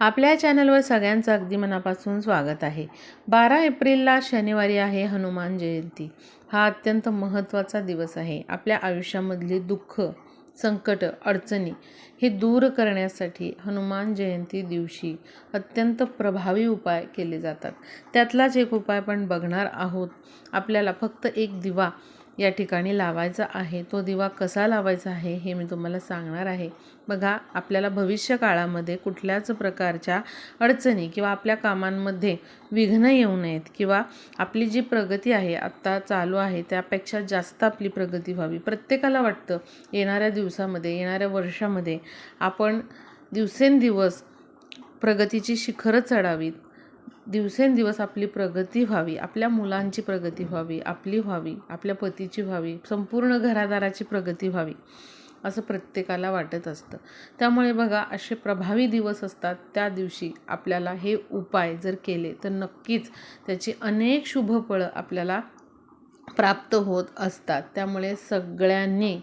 आपल्या चॅनलवर सगळ्यांचं अगदी मनापासून स्वागत आहे. बारा एप्रिलला शनिवारी आहे हनुमान जयंती. हा अत्यंत महत्त्वाचा दिवस आहे. आपल्या आयुष्यामधली दुःख संकट अडचणी हे दूर करण्यासाठी हनुमान जयंती दिवशी अत्यंत प्रभावी उपाय केले जातात. त्यातलाच एक उपाय पण बघणार आहोत. आपल्याला फक्त एक दिवा या ठिकाणी लावायचा आहे. तो दिवा कसा लावायचा आहे हे मी तुम्हाला सांगणार आहे. बघा आपल्याला भविष्य काळामध्ये कुठल्याच प्रकारच्या अडचणी किंवा आपल्या कामांमध्ये विघ्न येऊ नयेत किंवा आपली जी प्रगती आहे आत्ता चालू आहे त्यापेक्षा जास्त आपली प्रगती व्हावी. प्रत्येकाला वाटतं येणाऱ्या दिवसामध्ये येणाऱ्या वर्षामध्ये आपण दिवसेंदिवस प्रगतीची शिखरं चढावीत. दिवसेंदिवस आपली प्रगती व्हावी आपल्या मुलांची प्रगती व्हावी आपली व्हावी आपल्या पतीची व्हावी संपूर्ण घरादाराची प्रगती व्हावी असं प्रत्येकाला वाटत असतं. त्यामुळे बघा असे प्रभावी दिवस असतात त्या दिवशी आपल्याला हे उपाय जर केले तर नक्कीच त्याची अनेक शुभफळं आपल्याला प्राप्त होत असतात. त्यामुळे सगळ्यांनी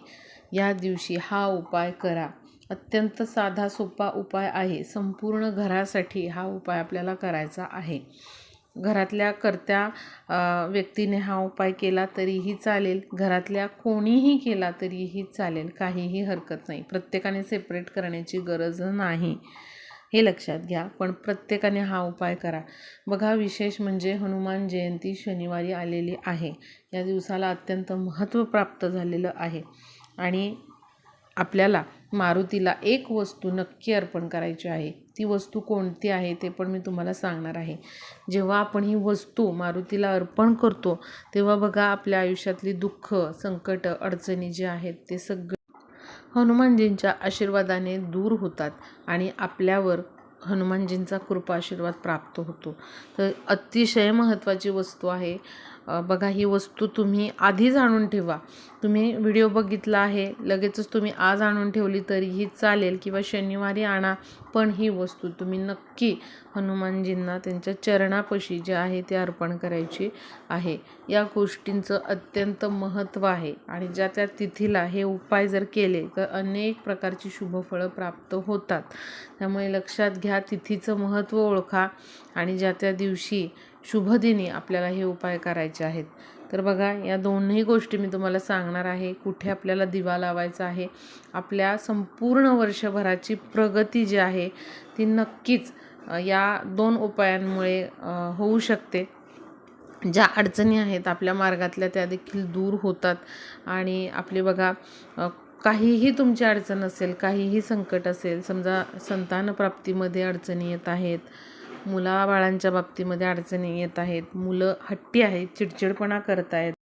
या दिवशी हा उपाय करा. अत्यंत साधा सोपा उपाय आहे. संपूर्ण घरासाठी हा उपाय आपल्याला करायचा आहे. घरातल्या कर्त्या व्यक्तीने हा उपाय केला तरीही चालेल. घरातल्या कोणीही केला तरीही चालेल. काहीही हरकत नाही. प्रत्येकाने सेपरेट करण्याची गरज नाही. हे लक्षात घ्या. पण प्रत्येकाने हा उपाय करा. बघा विशेष म्हणजे हनुमान जयंती शनिवारी आलेली आहे. या दिवसाला अत्यंत महत्त्व प्राप्त झालेलं आहे. आणि आपल्याला मारुतीला एक वस्तू नक्की अर्पण करायची आहे. ती वस्तू कोणती आहे ते पण मी तुम्हाला सांगणार आहे. जेव्हा आपण ही वस्तू मारुतीला अर्पण करतो तेव्हा बघा आपल्या आयुष्यातली दुःख संकट अडचणी जे आहेत ते सगळे हनुमानजींच्या आशीर्वादाने दूर होतात आणि आपल्यावर हनुमानजींचा कृपा आशीर्वाद प्राप्त होतो. तर अतिशय महत्त्वाची वस्तू आहे बघा ही वस्तू तुम्ही आधीच आणून ठेवा. तुम्ही व्हिडिओ बघितला आहे लगेचच तुम्ही आज आणून ठेवली तरीही चालेल किंवा शनिवारी आणा पण ही वस्तू तुम्ही नक्की हनुमानजींना त्यांच्या चरणापाशी जे आहे ते अर्पण करायची आहे. या गोष्टींचं अत्यंत महत्त्व आहे आणि ज्या त्या तिथीला हे उपाय जर केले तर अनेक प्रकारची शुभफळं प्राप्त होतात. त्यामुळे लक्षात घ्या तिथीचं महत्त्व ओळखा आणि ज्या त्या दिवशी शुभदिनी आपल्याला हे उपाय करायचे आहेत. तर बघा या दोन्ही गोष्टी मी तुम्हाला सांगणार आहे. कुठे आपल्याला दिवा लावायचा आहे आपल्या संपूर्ण वर्षभराची प्रगती जी आहे ती नक्कीच या दोन उपायांमुळे होऊ शकते. ज्या अडचणी आहेत आपल्या मार्गातल्या त्या देखील दूर होतात. आणि आपले बघा काहीही तुमची अडचण असेल काहीही संकट असेल समजा संतानप्राप्तीमध्ये अडचणी येत आहेत मुलाबाळांच्या बाबतीमध्ये अडचणी येत आहेत. मुलं हट्टी आहेत चिडचिडपणा करत आहेत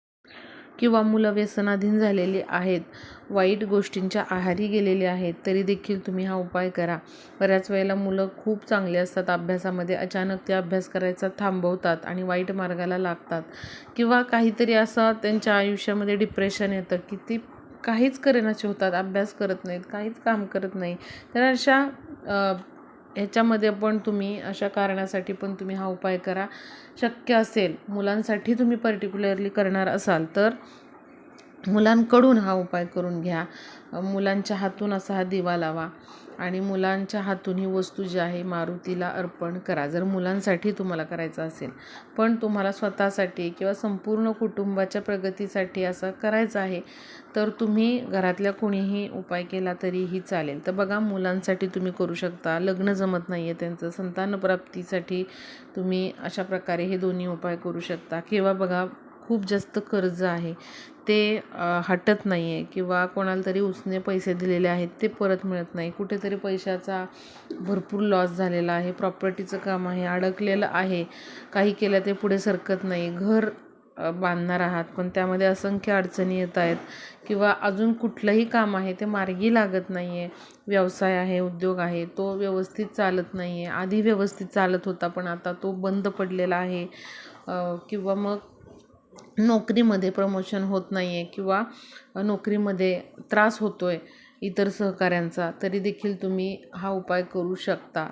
किंवा मुलं व्यसनाधीन झालेली आहेत. वाईट गोष्टींच्या आहारी गेलेली आहेत. तरी देखील तुम्ही हा उपाय करा. बऱ्याच वेळेला मुलं खूप चांगली असतात. अभ्यासामध्ये अचानक ते अभ्यास करायचा थांबवतात आणि वाईट मार्गाला लागतात. किंवा काहीतरी असं त्यांच्या आयुष्यामध्ये डिप्रेशन येतं की ती काहीच करेनाचे होतात. अभ्यास करत नाहीत काहीच काम करत नाही. तर अशा ह्याच्यामध्ये पण तुम्ही अशा कारणासाठी पण तुम्ही हा उपाय करा. शक्य असेल मुलांसाठी तुम्ही पर्टिक्युलरली करणार असाल तर मुलांकडून हा उपाय करून घ्या. मुलांच्या हातून असा हा दिवा लावा. आणि मुलांच्या हातून ही वस्तू जी आहे मारुतीला अर्पण करा. जर मुलांसाठी तुम्हाला करायचं असेल पण तुम्हाला स्वतःसाठी किंवा संपूर्ण कुटुंबाच्या प्रगतीसाठी असं करायचं आहे तर तुम्ही घरातल्या कोणीही उपाय केला तरीही चालेल. तर बघा मुलांसाठी तुम्ही करू शकता. लग्न जमत नाही आहे त्यांचं संतानप्राप्तीसाठी तुम्ही अशा प्रकारे हे दोन्ही उपाय करू शकता. किंवा बघा खूप जास्त कर्ज आहे. ते हटत नाही आहे किंवा कोणाला तरी उसने पैसे दिलेले आहेत ते परत मिळत नाही. कुठेतरी पैशाचा भरपूर लॉस झालेला आहे प्रॉपर्टीचं काम आहे अडकलेलं आहे. काही केलं ते पुढे सरकत नाही. घर बांधणार आहात पण त्यामध्ये असंख्य अडचणी येत आहेत किंवा अजून कुठलंही काम आहे ते मार्गी लागत नाही आहे व्यवसाय आहे उद्योग आहे तो व्यवस्थित चालत नाही आहे आधी व्यवस्थित चालत होता पण आता तो बंद पडलेला आहे. किंवा मग नोकरीमध्ये प्रमोशन होत नाही आहे किंवा नोकरीमध्ये त्रास होतो आहे इतर सहकाऱ्यांचा तरी देखील तुम्ही हा उपाय करू शकता.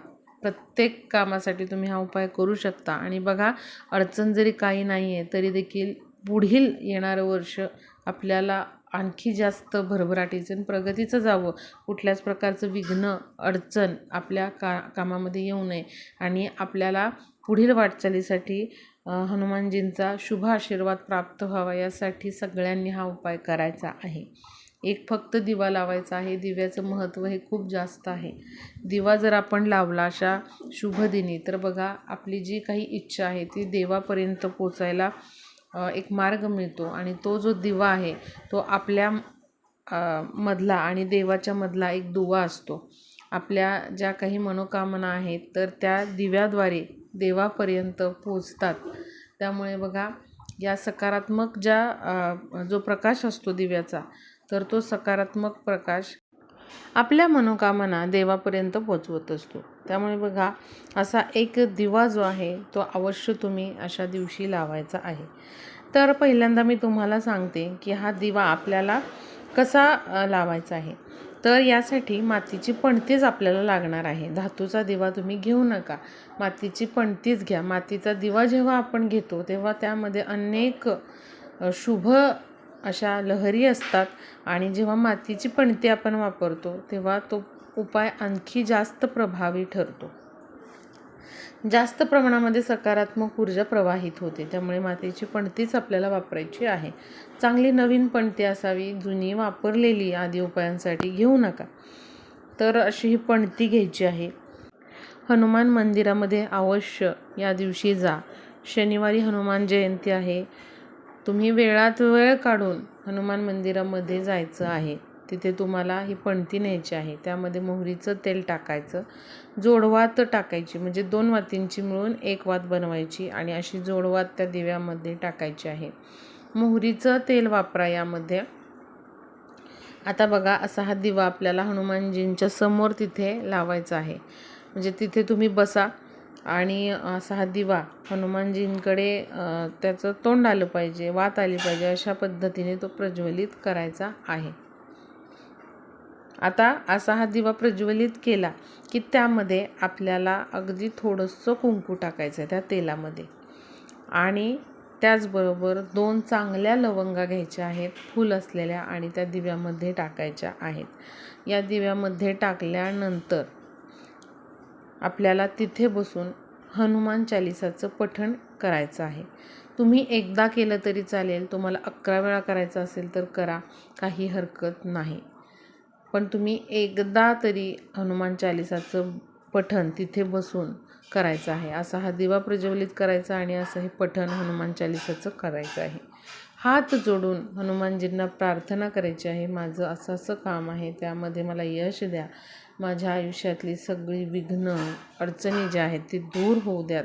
प्रत्येक कामासाठी तुम्ही हा उपाय करू शकता. आणि बघा अडचण जरी काही नाही आहे तरी देखील पुढील येणारं वर्ष आपल्याला आणखी जास्त भरभराटीचं आणि प्रगतीचं जावं. कुठल्याच प्रकारचं विघ्न अडचण आपल्या का कामामध्ये येऊ नये. आणि आपल्याला पुढील वाटचालीसाठी हनुमानजींचा शुभ आशीर्वाद प्राप्त व्हावा यासाठी सगळ्यांनी हा उपाय करायचा आहे. एक फक्त दिवा लावायचा आहे. दिव्याचं महत्त्व हे खूप जास्त आहे. दिवा जर आपण लावला अशा शुभदिनी तर बघा आपली जी काही इच्छा आहे ती देवापर्यंत पोचायला एक मार्ग मिळतो. आणि तो जो दिवा आहे तो आपल्या मधला आणि देवाच्या मधला एक दुवा असतो. आपल्या ज्या काही मनोकामना आहेत तर त्या दिव्याद्वारे देवापर्यंत पोचतात. त्यामुळे बघा या सकारात्मक ज्या जो प्रकाश असतो दिव्याचा तर तो सकारात्मक प्रकाश आपल्या मनोकामना देवापर्यंत पोचवत असतो. त्यामुळे बघा असा एक दिवा जो आहे तो अवश्य तुम्ही अशा दिवशी लावायचा आहे. तर पहिल्यांदा मी तुम्हाला सांगते की हा दिवा आपल्याला कसा लावायचा आहे? तर यासाठी मातीची पणतीच आपल्याला लागणार आहे. धातूचा दिवा तुम्ही घेऊ नका. मातीची पणतीच घ्या. मातीचा दिवा जेव्हा आपण घेतो तेव्हा त्यामध्ये अनेक शुभ अशा लहरी असतात आणि जेव्हा मातीची पणती आपण वापरतो तेव्हा तो उपाय आणखी जास्त प्रभावी ठरतो. जास्त प्रमाणामध्ये सकारात्मक ऊर्जा प्रवाहित होते. त्यामुळे मातीची पणतीच आपल्याला वापरायची आहे. चांगली नवीन पणती असावी जुनी वापरलेली आदी उपायांसाठी घेऊ नका. तर अशी ही पणती घ्यायची आहे. हनुमान मंदिरामध्ये अवश्य या दिवशी जा. शनिवारी हनुमान जयंती आहे. तुम्ही वेळात वेळ काढून हनुमान मंदिरामध्ये जायचं आहे. तिथे तुम्हाला ही पणती न्यायची आहे. त्यामध्ये मोहरीचं तेल टाकायचं. जोडवात टाकायची म्हणजे दोन वातींची मिळून एक वात बनवायची आणि अशी जोडवात त्या दिव्यामध्ये टाकायची आहे. मोहरीचं तेल वापरा यामध्ये. आता बघा असा हा दिवा आपल्याला हनुमानजींच्या समोर तिथे लावायचा आहे. म्हणजे तिथे तुम्ही बसा आणि असा हा दिवा हनुमानजींकडे त्याचं तोंड आलं पाहिजे वात आली पाहिजे अशा पद्धतीने तो प्रज्वलित करायचा आहे. आता असा हा दिवा प्रज्वलित केला की त्यामध्ये आपल्याला अगदी थोडंसं कुंकू टाकायचं आहे त्या तेलामध्ये. आणि त्याचबरोबर दोन चांगल्या लवंगा घ्यायच्या आहेत फूल असलेल्या आणि त्या दिव्यामध्ये टाकायच्या आहेत. या दिव्यामध्ये टाकल्यानंतर आपल्याला तिथे बसून हनुमान चालिसाचं पठण करायचं आहे. तुम्ही एकदा केलं तरी चालेल तुम्हाला अकरा वेळा करायचं असेल तर करा काही हरकत नाही. पण तुम्ही एकदा तरी हनुमान चालिसाचं पठण तिथे बसून करायचं आहे. असा हा दिवा प्रज्वलित करायचा आणि असं हे पठण हनुमान चालिसाचं करायचं आहे. हात जोडून हनुमानजींना प्रार्थना करायची आहे. माझं असं असं काम आहे त्यामध्ये मला यश द्या. माझ्या आयुष्यातली सगळी विघ्न अडचणी ज्या आहेत ती दूर होऊ द्यात.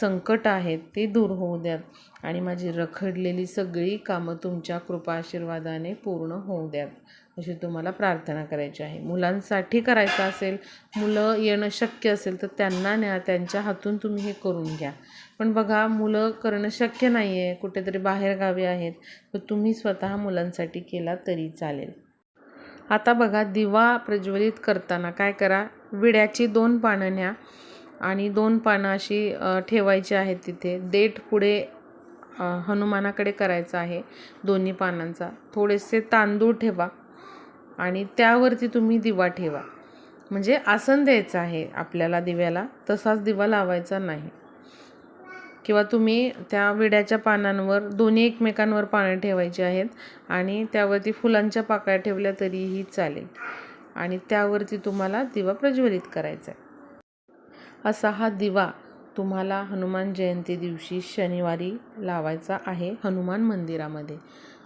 संकट आहेत ते दूर होऊ द्यात. आणि माझी रखडलेली सगळी कामं तुमच्या कृपा आशीर्वादाने पूर्ण होऊ द्यात. अशी तुम्हाला प्रार्थना करायची आहे. मुलांसाठी करायचं असेल मुलं येणं शक्य असेल तर त्यांना न्या त्यांच्या हातून तुम्ही हे करून घ्या. पण बघा मुलं करणं शक्य नाही आहे कुठेतरी बाहेरगावी आहेत तर तुम्ही स्वतः मुलांसाठी केला तरी चालेल. आता बघा दिवा प्रज्वलित करताना काय करा? विड्याची दोन पानं न्या आणि दोन पानं अशी ठेवायची आहेत तिथे. देठ पुढे हनुमानाकडे करायचं आहे दोन्ही पानांचा. थोडेसे तांदूळ ठेवा. आणि त्यावरती तुम्ही दिवा ठेवा. म्हणजे आसन द्यायचं आहे आपल्याला दिव्याला तसाच दिवा लावायचा नाही. किंवा तुम्ही त्या विड्याच्या पानांवर दोन्ही एकमेकांवर पानं ठेवायची आहेत आणि त्यावरती फुलांच्या पाकळ्या ठेवल्या तरीही चालेल. आणि त्यावरती तुम्हाला दिवा प्रज्वलित करायचा आहे. असा हा दिवा तुम्हाला हनुमान जयंती दिवशी शनिवारी लावायचा आहे हनुमान मंदिरामध्ये.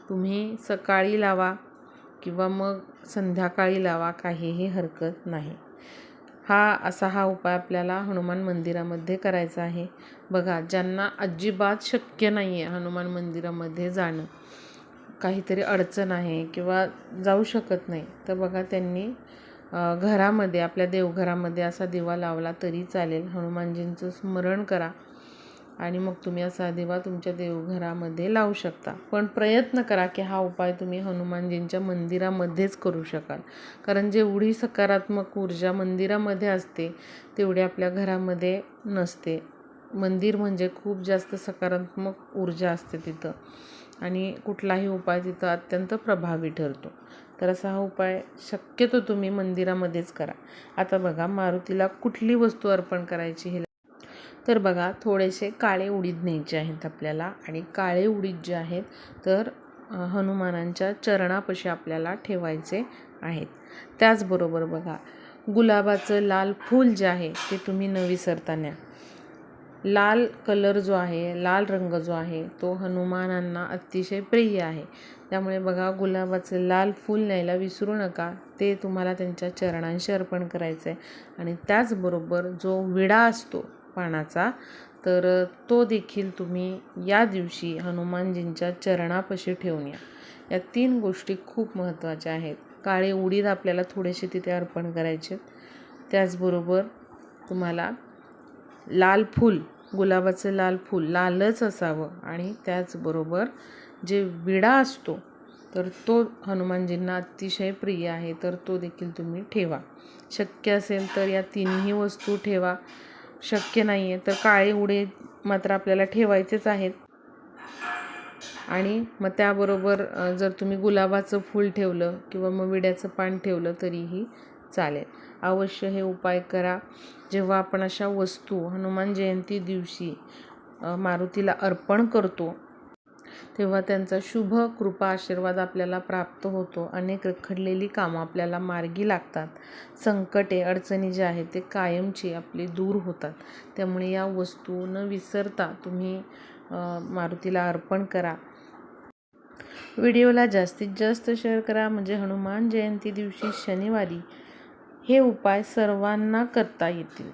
तुम्ही सकाळी लावा किंवा मग संध्याकाळी लावा काहीही हरकत नाही. हा असा हा उपाय आपल्याला हनुमान मंदिरामध्ये करायचा आहे. बघा ज्यांना अजिबात शक्य नाही आहे हनुमान मंदिरामध्ये जाणं काहीतरी अडचण आहे किंवा जाऊ शकत नाही तर बघा त्यांनी घरामध्ये आपल्या देवघरामध्ये असा दिवा लावला तरी चालेल. हनुमानजींचं स्मरण करा. आणि मग तुम्ही असा दिवा तुमच्या देवघरामध्ये लावू शकता. पण प्रयत्न करा की हा उपाय तुम्ही हनुमानजींच्या मंदिरामध्येच करू शकाल. कारण जेवढी सकारात्मक ऊर्जा मंदिरामध्ये असते तेवढी आपल्या घरामध्ये नसते. मंदिर म्हणजे खूप जास्त सकारात्मक ऊर्जा असते तिथं. आणि कुठलाही उपाय तिथं अत्यंत प्रभावी ठरतो. तर असा हा उपाय शक्यतो तुम्ही मंदिरामध्येच करा. आता बघा मारुतीला कुठली वस्तू अर्पण करायची हे तर बघा थोडेसे काळे उडीद न्यायचे आहेत आपल्याला आणि काळे उडीद जे आहेत तर हनुमानांच्या चरणापाशी आपल्याला ठेवायचे आहेत. त्याचबरोबर बघा गुलाबाचं लाल फूल जे आहे ते तुम्ही न विसरता न्या. लाल कलर जो आहे लाल रंग जो आहे तो हनुमानांना अतिशय प्रिय आहे. त्यामुळे बघा गुलाबाचं लाल फूल न्यायला विसरू नका. ते तुम्हाला त्यांच्या चरणांशी अर्पण करायचं आहे आणि त्याचबरोबर जो विडा असतो पानाचा तर तो देखील तुम्ही या दिवशी हनुमानजींच्या चरणापाशी ठेवून या. या तीन गोष्टी खूप महत्त्वाच्या आहेत. काळे उडीद आपल्याला थोडेसे तिथे अर्पण करायचे. त्याचबरोबर तुम्हाला लाल फूल गुलाबाचं लाल फूल लालच असावं आणि त्याचबरोबर जे विडा असतो तर तो हनुमानजींना अतिशय प्रिय आहे तर तो देखील तुम्ही ठेवा. शक्य असेल तर या तिन्ही वस्तू ठेवा. शक्य नाही आहे तर काळे उडे मात्र आपल्याला ठेवायचेच आहेत. आणि मग त्याबरोबर जर तुम्ही गुलाबाचं फूल ठेवलं किंवा मग विड्याचं पान ठेवलं तरीही चालेल. अवश्य हे उपाय करा. जेव्हा आपण अशा वस्तू हनुमान जयंती दिवशी मारुतीला अर्पण करतो तेव्हा त्यांचा शुभ कृपा आशीर्वाद आपल्याला प्राप्त होतो. अनेक रखडलेली कामं आपल्याला मार्गी लागतात. संकटे अडचणी ज्या आहेत ते कायमची आपली दूर होतात. त्यामुळे या वस्तू न विसरता तुम्ही मारुतीला अर्पण करा. व्हिडिओला जास्तीत जास्त शेअर करा. म्हणजे हनुमान जयंती दिवशी शनिवारी हे उपाय सर्वांना करता येतील.